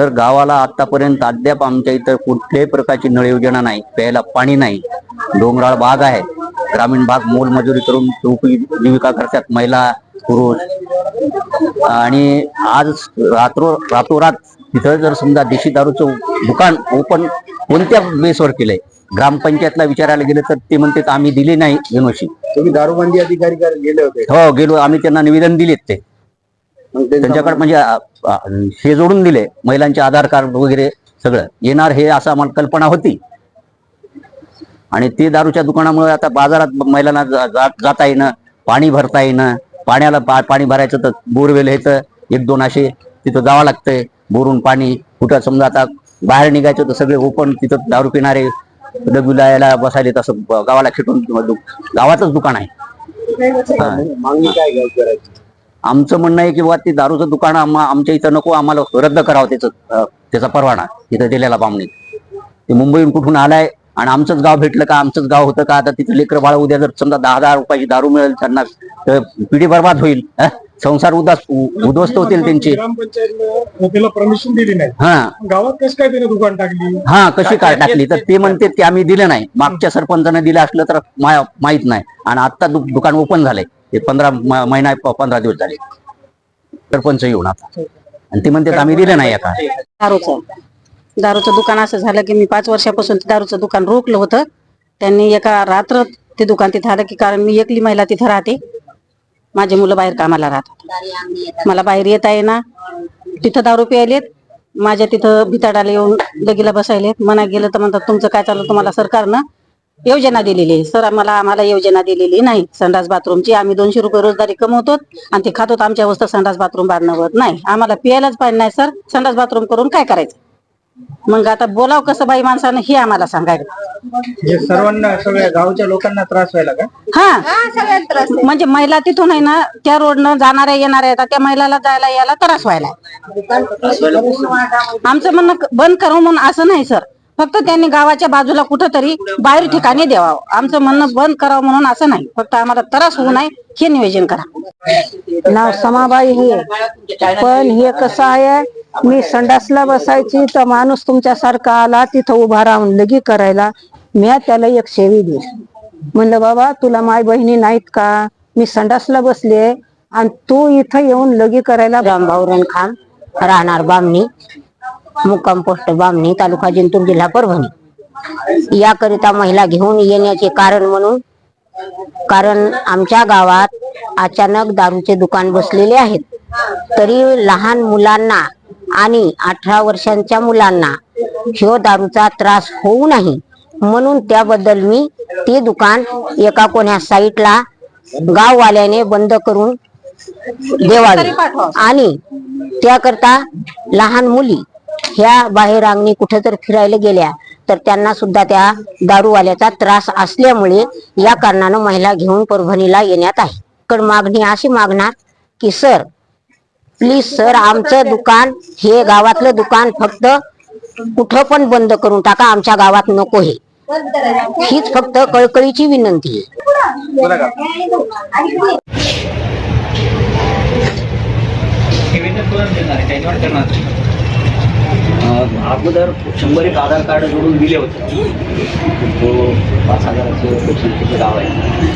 तर गावाला आतापर्यंत अद्याप आमच्या इथं कुठल्याही प्रकारची नळ योजना नाही प्यायला पाणी नाही. डोंगराळ भाग आहे. ग्रामीण भाग मोलमजुरी करून उपजीविका करतात महिला पुरुष. आणि आज रात्र रातोरात तिथं जर समजा देशी दारूचं दुकान ओपन कोणत्या बेसवर केलंय? ग्रामपंचायतला विचारायला गेलं तर ते म्हणते आम्ही दिली नाही एनओसी तुम्ही दारूबंदी अधिकारी गेले होते. हो गेलो. आम्ही त्यांना निवेदन दिलेत ते. त्यांच्याकडे म्हणजे हे जोडून दिले महिलांचे आधार कार्ड वगैरे सगळं. येणार हे असं आम्हाला कल्पना होती. आणि ते दारूच्या दुकानामुळे आता बाजारात महिलांना जा- जा- जाता येणं पाणी भरता येणं पाण्याला पा- पाणी भरायचं तर बोरवेल हे तर एक दोन असे तिथं जावं लागतंय. बोरून पाणी कुठं समजा आता बाहेर निघायचं तर सगळे ओपन तिथं दारू पिणारे डबीला यायला बसायले तसं ब- गावाला खेटून दु- गावातच दुकान आहे. हा. मागणी काय करायची? आमचं म्हणणं आहे की ते दारूचं दुकान आमच्या इथं नको आम्हाला रद्द करावं त्याचं त्याचा परवाना तिथं दिलेला बामणी. ते मुंबईहून कुठून आलाय आणि आमचंच गाव भेटलं का आमचंच गाव होतं का आता तिथं लेकर बाळ उद्या जर समजा दहा हजार रुपयाची दारू मिळेल त्यांना तर पिढी बर्बाद होईल? संसार उदास उद्ध्वस्त होतील त्यांचे. परमिशन दिली नाही. हा. गावात कसं काय त्याने दुकान टाकली? हा कशी काय टाकली? तर ते म्हणते की आम्ही दिलं नाही. मागच्या सरपंचाने दिलं असलं तर माहीत नाही. आणि आता दुकान ओपन झालंय. हे पंधरा म- महिना प- पंधरा दिवस झाले. सरपंच येऊन आता. आणि ते म्हणते आम्ही दिलं नाही आता. दारूचं. दारूचं दुकान असं झालं की मी पाच वर्षापासून दारूचं दुकान रोखलं होतं. त्यांनी एका रात्र ते दुकान तिथं आलं की कारण मी एकली महिला तिथं राहते. माझे मुलं बाहेर कामाला राहतात मला बाहेर येता ना तिथं दारू प्यायलेत माझ्या तिथं भिताडाला येऊन लगीला बसायलेत मना गेलं तर म्हणतात तुमचं काय चाललं? तुम्हाला सरकारनं योजना दिलेली आहे. सर आम्हाला आम्हाला योजना दिलेली नाही. संडास बाथरूमची आम्ही दोनशे रुपये रोजदारी कमवतो आणि ते खातो आमच्या अवस्था संडास बाथरूम बांधणं होत नाही आम्हाला पियायलाच पाणी नाही सर. संडास बाथरूम करून काय करायचं? मग आता बोलाव कसं बाई माणसानं हे आम्हाला सांगायला हे सर्वांना सगळ्या गावच्या लोकांना त्रास व्हायला का? हा. म्हणजे महिला तिथून आहे ना त्या रोडनं जाणाऱ्या येणाऱ्या येतात त्या महिलाला जायला यायला त्रास व्हायला. आमचं म्हणणं बंद करावं म्हणून असं नाही सर. फक्त त्यांनी गावाच्या बाजूला कुठंतरी बाहेर ठिकाणी द्यावं. आमचं म्हणणं बंद करावं म्हणून असं नाही. फक्त आम्हाला त्रास होऊ नये हे नियोजन करा. नाव समाबाई हे. पण हे कसं आहे मी संडासला बसायची तर माणूस तुमच्यासारखा आला तिथं उभा राहून लगी करायला. मी त्याला एक शेवी दिली म्हणलं बाबा तुला माय बहिणी नाहीत का? मी संडासला बसले आणि तू इथं येऊन लगी करायला रामभाऊ रणखान राहणार बामणी. मुक्काम पोस्ट बामणी तालुका जिंतूर जिल्हा परभणी. याकरिता महिला घेऊन येण्याचे कारण म्हणून कारण आमच्या गावात अचानक दारूचे दुकान बसलेले आहेत. तरी लहान मुलांना आणि अठरा वर्षांच्या मुलांना ह्यो दारूचा त्रास होऊ नाही. म्हणून त्याबद्दल मी ते दुकान एका कोण्या साईटला गाववाल्याने बंद करून देवावे. आणि त्याकरता लहान मुली ह्या बाहेर अंगणी कुठे तर फिरायला गेल्या तर त्यांना सुद्धा त्या दारूवाल्याचा त्रास असल्यामुळे या कारणानं महिला घेऊन परभणीला येण्यात आहे पण मागणी अशी मागणार की सर प्लीज सर आमचं दुकान हे गावातलं दुकान फक्त कुठं पण बंद करून टाका आमच्या गावात नको हे. हीच फक्त कळकळीची विनंती आहे. अगोदर शंभर एक आधार कार्ड जोडून दिले होते. तो पाच हजाराचं गाव आहे